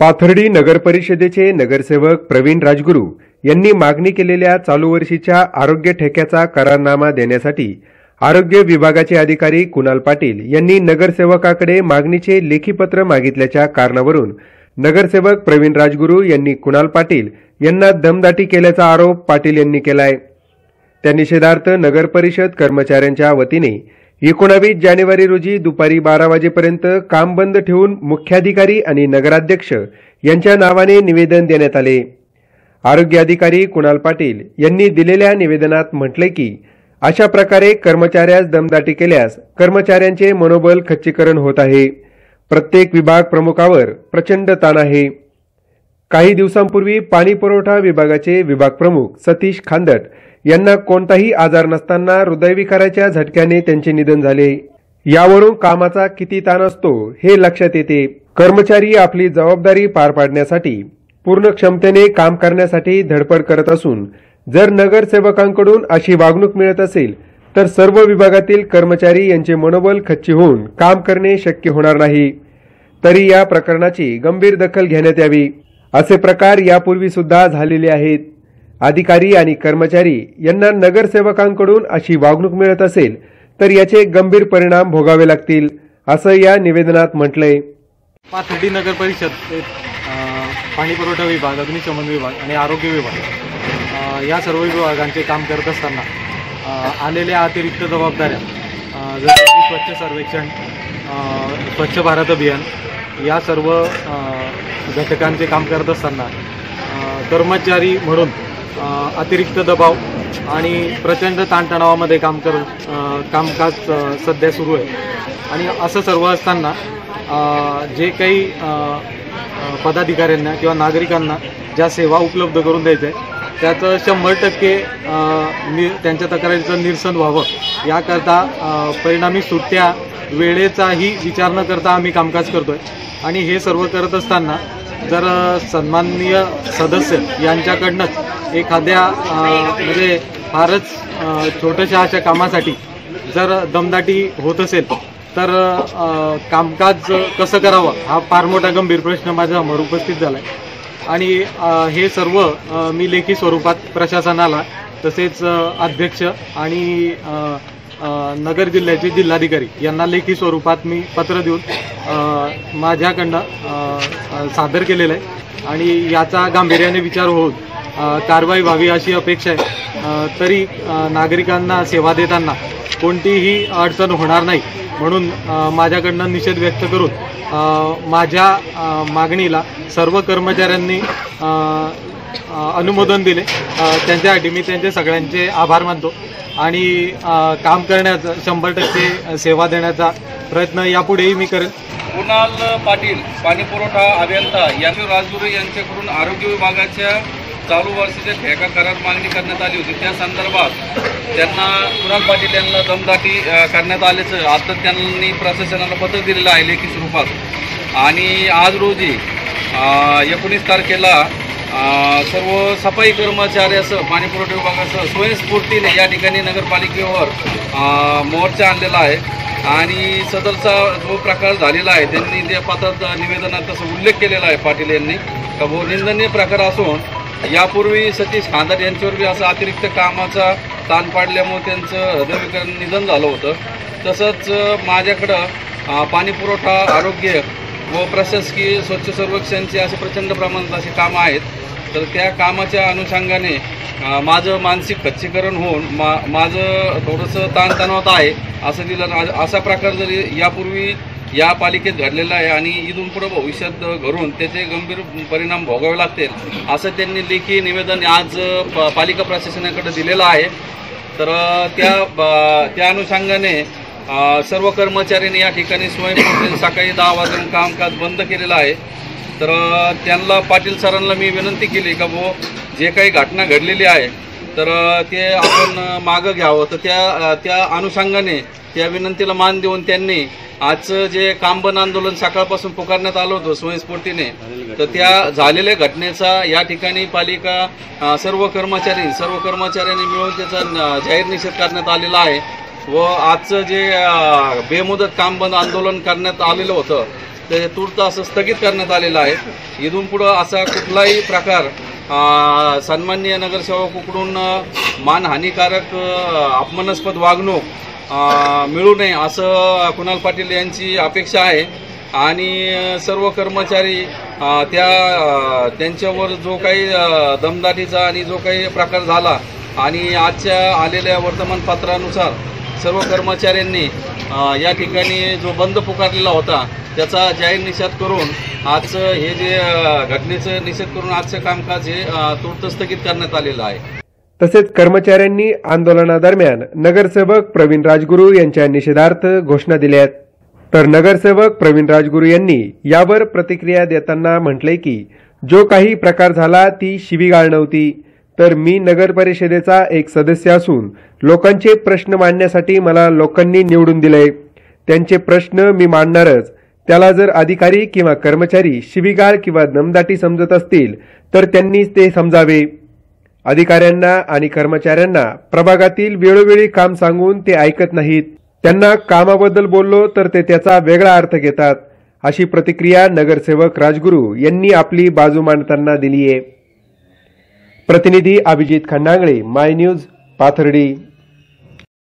पाथर्डी नगरपरिषदेचे नगरसेवक प्रवीण राजगुरू यांनी मागणी केलेल्या चालू वर्षीच्या आरोग्य ठेक्याचा करारनामा देण्यासाठी आरोग्य विभागाचे अधिकारी कुणाल पाटील यांनी नगरसेवकाकडे मागणीचे लेखी पत्र मागितल्याच्या कारणावरून नगरसेवक प्रवीण राजगुरू यांनी कुणाल पाटील यांना दमदाटी केल्याचा आरोप पाटील यांनी केलाय. त्या निषेधार्थ नगरपरिषद कर्मचाऱ्यांच्या वतीने एकोणावीस जानेवारी रोजी दुपारी बारा वाजेपर्यंत काम बंद ठेवून मुख्याधिकारी आणि नगराध्यक्ष यांच्या नावाने निवेदन देण्यात आले. आरोग्य अधिकारी कुणाल पाटील यांनी दिलेल्या निवेदनात म्हटले की अशा प्रकारे कर्मचाऱ्यास दमदाटी केल्यास कर्मचाऱ्यांचे मनोबल खच्चीकरण होत आहे. प्रत्येक विभाग प्रमुखावर प्रचंड ताण आहे. काही दिवसांपूर्वी पाणी पुरवठा विभागाचे विभाग प्रमुख सतीश खांदट यांना कोणताही आजार नसताना हृदयविकाराच्या झटक्याने त्यांचे निधन झाले. यावरून कामाचा किती ताण असतो हे लक्षात येते. कर्मचारी आपली जबाबदारी पार पाडण्यासाठी पूर्ण क्षमतेने काम करण्यासाठी धडपड करत असून जर नगरसेवकांकडून अशी वागणूक मिळत असेल तर सर्व विभागातील कर्मचारी यांचे मनोबल खच्ची होऊन काम करणे शक्य होणार नाही. तरी या प्रकरणाची गंभीर दखल घेण्यात यावी. असे प्रकार यापूर्वी सुद्धा झालेले आहेत. अधिकारी आणि कर्मचारी यांना नगरसेवकांकडून अशी वागणूक मिळत असेल तर याचे गंभीर परिणाम भोगावे लागतील असं या निवेदनात म्हटलंय. पाथर्डी नगर परिषद पाणी पुरवठा विभाग अग्निशमन विभाग आणि आरोग्य विभाग या सर्व विभागांचे काम करत असताना आलेल्या अतिरिक्त जबाबदाऱ्या जसं जसे की स्वच्छ सर्वेक्षण स्वच्छ भारत अभियान या सर्व घटकांचे काम करत असताना कर्मचारी म्हणून अतिरिक्त दबाव आणि प्रचंड ताणतणावामध्ये काम कर कामकाज सध्या सुरू आहे. आणि असं सर्व असताना जे काही पदाधिकाऱ्यांना किंवा नागरिकांना ज्या सेवा उपलब्ध करून द्यायच्या आहे त्याचं शंभर टक्के नि त्यांच्या तक्रारीचं निरसन व्हावं. याकरता परिणामी सुट्ट्या वेळेचाही विचार न करता आम्ही कामकाज करतो आहे आणि हे सर्व करत असताना जर सन्माननीय सदस्य यांच्याकडनंच एखाद्या म्हणजे फारच छोट्याशा अशा कामासाठी जर दमदाटी होत असेल तर कामकाज कसं करावं? हा फार मोठा गंभीर प्रश्न माझ्यासमोर उपस्थित झाला आहे आणि हे सर्व मी लेखी स्वरूपात प्रशासनाला तसेच अध्यक्ष आणि नगर जिल्ह्याचे जिल्हाधिकारी यांना लेखी स्वरूपात मी पत्र देऊन माझ्याकडनं सादर केलेलं आहे. आणि याचा गांभीर्याने विचार होऊन कारवाई व्हावी अशी अपेक्षा आहे. तरी नागरिकांना सेवा देताना कोणतीही अडचण होणार नाही म्हणून माझ्याकडनं निषेध व्यक्त करून माझ्या मागणीला सर्व कर्मचाऱ्यांनी अनुमोदन दिले. त्यांच्यासाठी मी त्यांचे सगळ्यांचे आभार मानतो. आणि काम करण्याचा शंभर टक्के सेवा देण्याचा प्रयत्न यापुढेही मी करेन. कुणाल पाटील पाणी पुरवठा अभियंता यांनी राजगुरू यांच्याकडून आरोग्य विभागाच्या चालू वर्षीच्या ठेका करार मागणी करण्यात आली होती. त्या संदर्भात त्यांना कुणाल पाटील यांना दमदाटी करण्यात आल्याचं आता त्यांनी प्रशासनाला पत्र दिलेलं आहे लेखी स्वरूपात. आणि आज रोजी एकोणीस तारखेला सर्व सफाई कर्मचाऱ्यासह पाणीपुरवठा विभागासह स्वयंस्फूर्तीने या ठिकाणी नगरपालिकेवर मोर्चा आणलेला आहे. आणि सदरचा जो प्रकार झालेला आहे त्यांनी त्या पात्रात निवेदनात तसं उल्लेख केलेला आहे पाटील यांनी का निंदनीय प्रकार असून यापूर्वी सतीश खांदार यांच्यावर बी असं अतिरिक्त कामाचा ताण पाडल्यामुळे त्यांचं हृदयविकार निधन झालं होतं. तसंच माझ्याकडं पाणीपुरवठा पाणी पुरवठा आरोग्य व प्रशासकीय स्वच्छ सर्वेक्षणचे असे प्रचंड प्रमाणात असे कामं आहेत. तर त्या कामाच्या अनुषंगाने माझं मानसिक खच्चीकरण होऊन मा माझं थोडंसं ताणतणावात आहे असं दिलं असा प्रकार जरी यापूर्वी या पालिकेत घडलेला आहे आणि इथून पुढं भविष्यात घडून त्याचे गंभीर परिणाम भोगावे लागतील असं त्यांनी लेखी निवेदन आज प- पालिका प्रशासनाकडे दिलेलं आहे. तर त्या ब- त्या अनुषंगाने सर्व कर्मचाऱ्यांनी या ठिकाणी स्वयंपूर्ण सकाळी दहा वाजून कामकाज बंद केलेलं आहे. तर त्यांना पाटील सरांना मी विनंती केली का भाऊ जे काही घटना घडलेली आहे तर ते आपण मागं घ्यावं. तर त्या त्या अनुषंगाने त्या विनंतीला मान देऊन त्यांनी आजचं जे कामबन आंदोलन सकाळपासून पुकारण्यात आलं होतं स्वयंस्फूर्तीने तर त्या झालेल्या घटनेचा या ठिकाणी पालिका सर्व कर्मचारी सर्व कर्मचाऱ्यांनी मिळून त्याचा जाहीर निषेध करण्यात आलेला आहे. व आजचं जे बेमुदत कामबंद आंदोलन करण्यात आलेलं होतं ते तूर्त असं स्थगित करण्यात आलेलं आहे. इथून पुढं असा कुठलाही प्रकार सन्मान्य सन्माननीय नगरसेवकाकडून मानहानिकारक अपमानास्पद वागणूक मिळू नये असं कुणाल पाटील यांची अपेक्षा आहे. आणि सर्व कर्मचारी त्या त्यांच्यावर जो काही दमदाटीचा आणि जो काही प्रकार झाला आणि आजच्या आलेल्या वर्तमानपत्रानुसार सर्व कर्मचाऱ्यांनी या ठिकाणी जो बंद पुकारलेला होता त्याचा जाहीर निषेध करून आज हे जे घटनेचं निषेध करून आजचं कामकाज हे तूर्त स्थगित करण्यात आलेलं आहे. तसेच कर्मचाऱ्यांनी आंदोलनादरम्यान नगरसेवक प्रवीण राजगुरू यांच्या निषेधार्थ घोषणा दिल्या तर नगरसेवक प्रवीण राजगुरू यांनी यावर प्रतिक्रिया देताना म्हटले की जो काही प्रकार झाला ती शिवीगाळ नव्हती. तर मी नगर परिषदेचा एक सदस्य असून लोकांचे प्रश्न मांडण्यासाठी मला लोकांनी निवडून दिले त्यांचे प्रश्न मी मांडणारच त्याला जर अधिकारी किंवा कर्मचारी शिवीगाळ किंवा दमदाटी समजत असतील तर त्यांनीच ते समजावे. अधिकाऱ्यांना आणि कर्मचाऱ्यांना प्रभागातील वेळोवेळी काम सांगून ते ऐकत नाहीत. त्यांना कामाबद्दल बोललो तर ते त्याचा वेगळा अर्थ घेतात. अशी प्रतिक्रिया नगरसेवक राजगुरू यांनी आपली बाजू मांडताना दिली आहे प्रतिनिधी अभिजित खंडांगळे माय न्यूज पाथर्डी.